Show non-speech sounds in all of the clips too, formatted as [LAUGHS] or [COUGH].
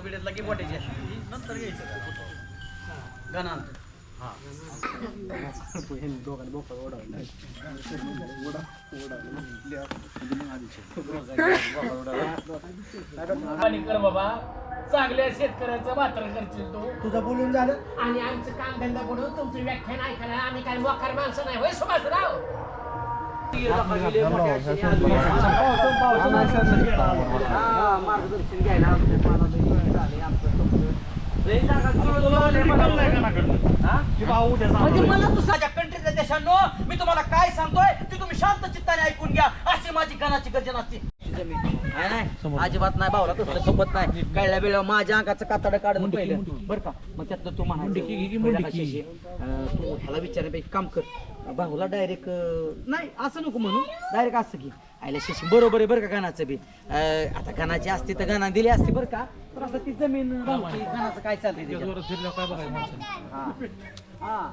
बिड्यातला बिड्यातला की बोटायची अशी. नंतर घ्यायचं गणांत हा. आणि कर बाबा चांगल्या शेतकऱ्याचं मात्र करशील तू. तुझं बोलून झालं? आणि आमचं काम धंदा बुडून तुमचं व्याख्यान ऐकायला आम्ही काय मोकार माणसं नाही होय सुभाषराव? हा, मार्गदर्शन घ्यायला आमचं आमचं म्हणजे मला दुसऱ्या कंट्रीच्या देशांनो मी तुम्हाला काय सांगतोय ते तुम्ही शांत चित्ताने ऐकून घ्या. अशी माझी गणाची गर्जना असते नाही, नाही. अजिबात नाही भावला तसलं सोबत नाही. कळल्या वेळेला माझ्या अंगाचं कातड काढून पहिलं. बरं का? मग त्यातलं तू तू ह्याला विचारण्यापैकी काम कर. भाऊला डायरेक्ट नाही असं नको म्हणू. डायरेक्ट असं की आयला शशी बरोबर आहे बरं का गणाचं बी. आता गणाची असती तर गणा दिली असती बरं का? पण आता ती जमीन गणाचं काय चाललंय? हा.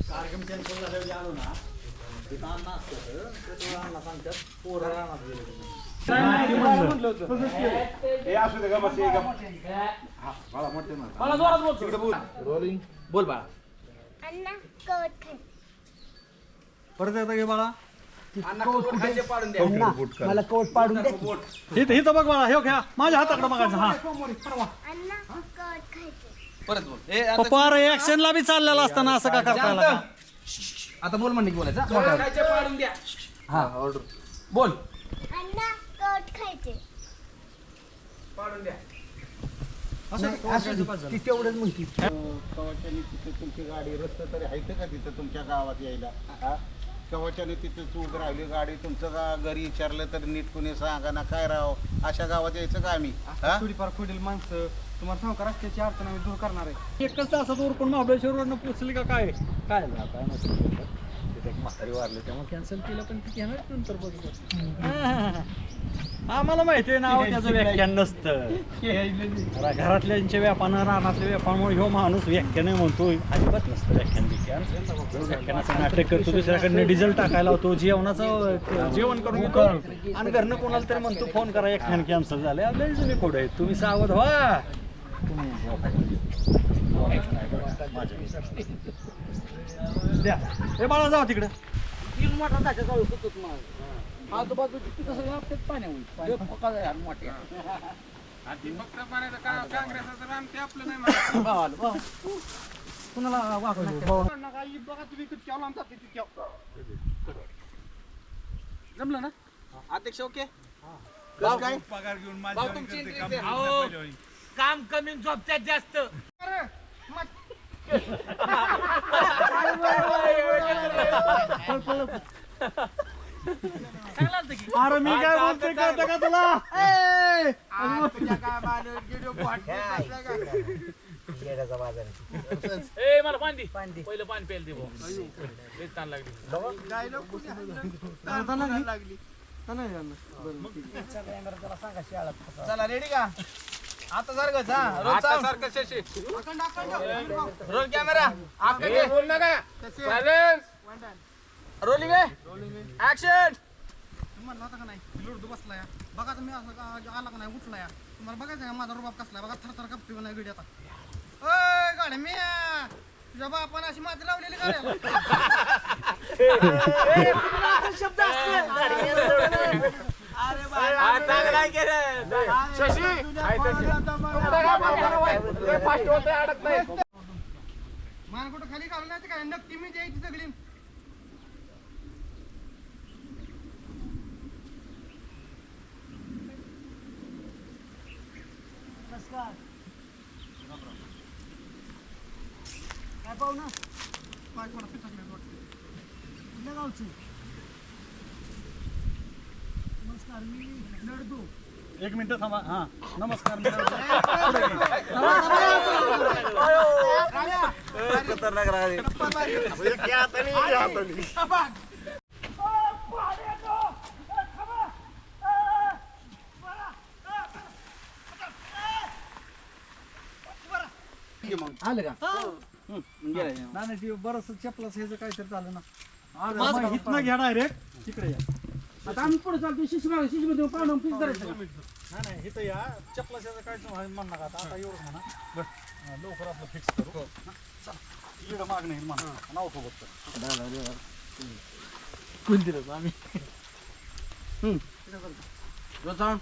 कार्यक्रम कॅन्सल झाल्यावर आलो ना तिथं अन्न असतं तर अण्णा सांगतात पोरं गेले बोल. बाळा. परत एकदा घे बाळा. मला कोट पाडून दे इथं इथं बघ बाळा हे घ्या. माझ्या हाताकडे बघायचं हा. परत बोल. ए, आता- पप्पा बी चाललेला असताना असं का करता. आता बोल म्हणणे बोलायचं पाडून द्या. हा ऑर्डर बोल. अण्णा कवत खायचे. पाडून द्या. ती तेवढंच म्हणती. कवचाने तिथे तुमची गाडी रस्ता तरी आहे का तिथं तुमच्या गावात यायला? हा? तिथे उभं राहिली गाडी तुमचं गा घरी विचारलं तर नीट कुणी सांगा ना काय राव? अशा गावात यायचं का आम्ही? हा? थोडीफार खोडील माणसं तुम्हाला सांगू का रस्त्याची अडचण आम्ही दूर करणार आहे. एकच तासात उरकून महाबळेश्वरवरनं पोचली का काय? काय झालं आता? नसेल. तिथे एक म्हातारी वारली त्यामुळे कॅन्सल केलं पण ती घेणार नंतर बघू. आम्हाला माहिती आहे नाव त्याचं [LAUGHS] व्याख्यान नसतं. घरातल्यांच्या व्यापानं रानातल्या व्यापामुळे ह्यो माणूस व्याख्यान म्हणतो अजिबात नसतं व्याख्यान बिख्यान ह्यो व्याख्यानाचं नाटक करतो दुसऱ्याकडनं डिझेल टाकायला होतो जेवणाचं जेवण करून येतो आणि घरनं कोणाला तरी म्हणतो फोन करा व्याख्यान कॅन्सल झाले लय जुने कोड आहेत तुम्ही सावध व्हा. द्या. हे बाळा जाऊ तिकडे. तीन मोठा त्याच्याजवळ सुतत मग आजूबाजू तिथं सगळं आपल्यात पाणी होईल पाणी पका जाय आणि मोठ्या भावाला, भाव. कुणाला वाग नाही. बघा तुम्ही किती आमचा तिथे जमलं ना? अध्यक्ष ओके? काय? तुमची entry द्या. काम कमी झोपत्यात जास्त. अरे मी काय बोलतोय कळतं का तुला? ए मला पाणी दे पहिलं पाणी प्यायला दे भाऊ. लई ताण लागली. चला रेडी का? आता सारखं हा रोल सारखं रोल कॅमेरा बोल नका रोलिंग आहे ऍक्शन म्हणला होता का नाही लोडतो बसला या बघा तुम्ही असं का- आला का नाही उठला या तुम्हाला बघायचं का माझा रुबाब कसला बघा थर थर कपटी नाही गडी आता ओय गाड्या मी तुझ्या बापाने अशी माझी लावलेली गाड्या शब्द मान कुठं खाली घालून नाही काय नक्की मी द्यायची सगळी काय पाहू ना? पाय थोडा पिचकले वाटते कुठल्या नमस्कार मी लढतो एक मिनिट थांबा हा. नमस्कार नाही नाही ते बरंच चपलाच ह्याचं काहीतरी झालं ना. मग इथनं घ्या डायरेक्ट. तिकडे या. आता आम्ही पुढे चालतो शिशी मागे शिशी मध्ये पाहुणं फिक्स करायचं का? नाही नाही इथं या. चपलाच ह्याचं काय म्हण नका आता. आता एवढं म्हणा. हा, लवकर आपलं फिक्स करू. हा, चला. इकडं माग नाही म्हणा. नाव दिलं आम्ही. रोज जाऊन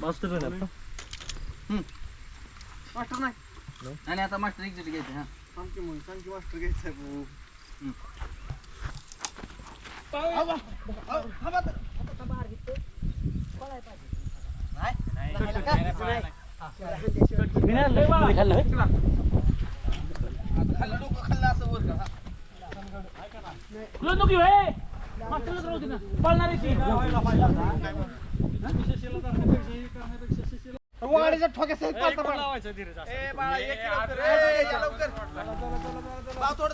मास्टर मास्टर नाही. आणि आता मास्टर एक्झिट घ्यायचे हा. सांगते मग. सांगते मास्टर घ्यायचं आहे भाऊ. वाडीच्या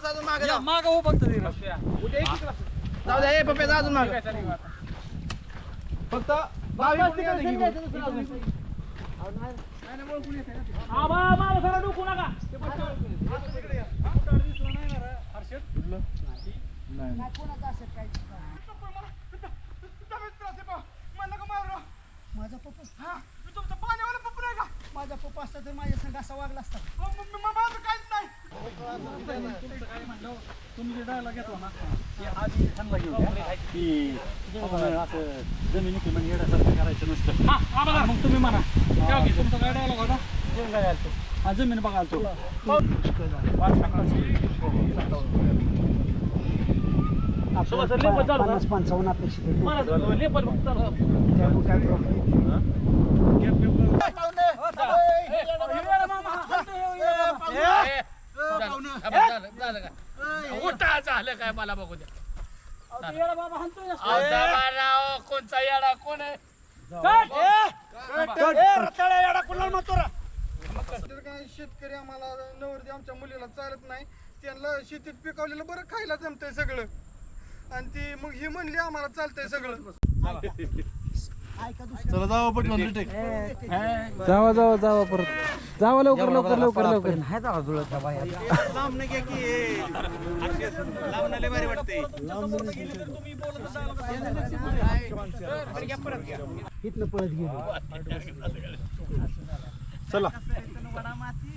अजून मागे या, जा. मागं हो फक्त धीरे जाऊ द्या, ए, पप्या, जा अजून मागे. फक्त बावीस कोणी आलं घेऊन. आबा, नका. माझा पप्पा हा मी तुमचा पाण्यावाला पप्पा नाही का माझा पप्पा असता तर माझ्या संघ असा वागला असता माझं काहीच नाही तुम्ही जे घेतला ना आधी ह्यांना घेऊन की असं जमिनी म्हणजे येण्यासारखं करायचं नसतं मग तुम्ही म्हणा तुमचा काय डायलॉग होता हा? जमीन बघाल तो सोबत सर, लेपट चालू झालं, झालं का? उठा झालं काय मला बघू द्या. अहो, कोणचा येडा कोण आहे? तर काय शेतकरी आम्हाला नवरदी आमच्या मुलीला चालत नाही. त्यांना शेतीत पिकवलेलं बरं खायला जमतंय सगळं. आणि ती मग ही म्हणली आम्हाला चालतंय सगळं. [LAUGHS] जावा जावा जावा परत. जावा लवकर लवकर लवकर लवकर. नाही जावा जुळत बाया चला वडा माती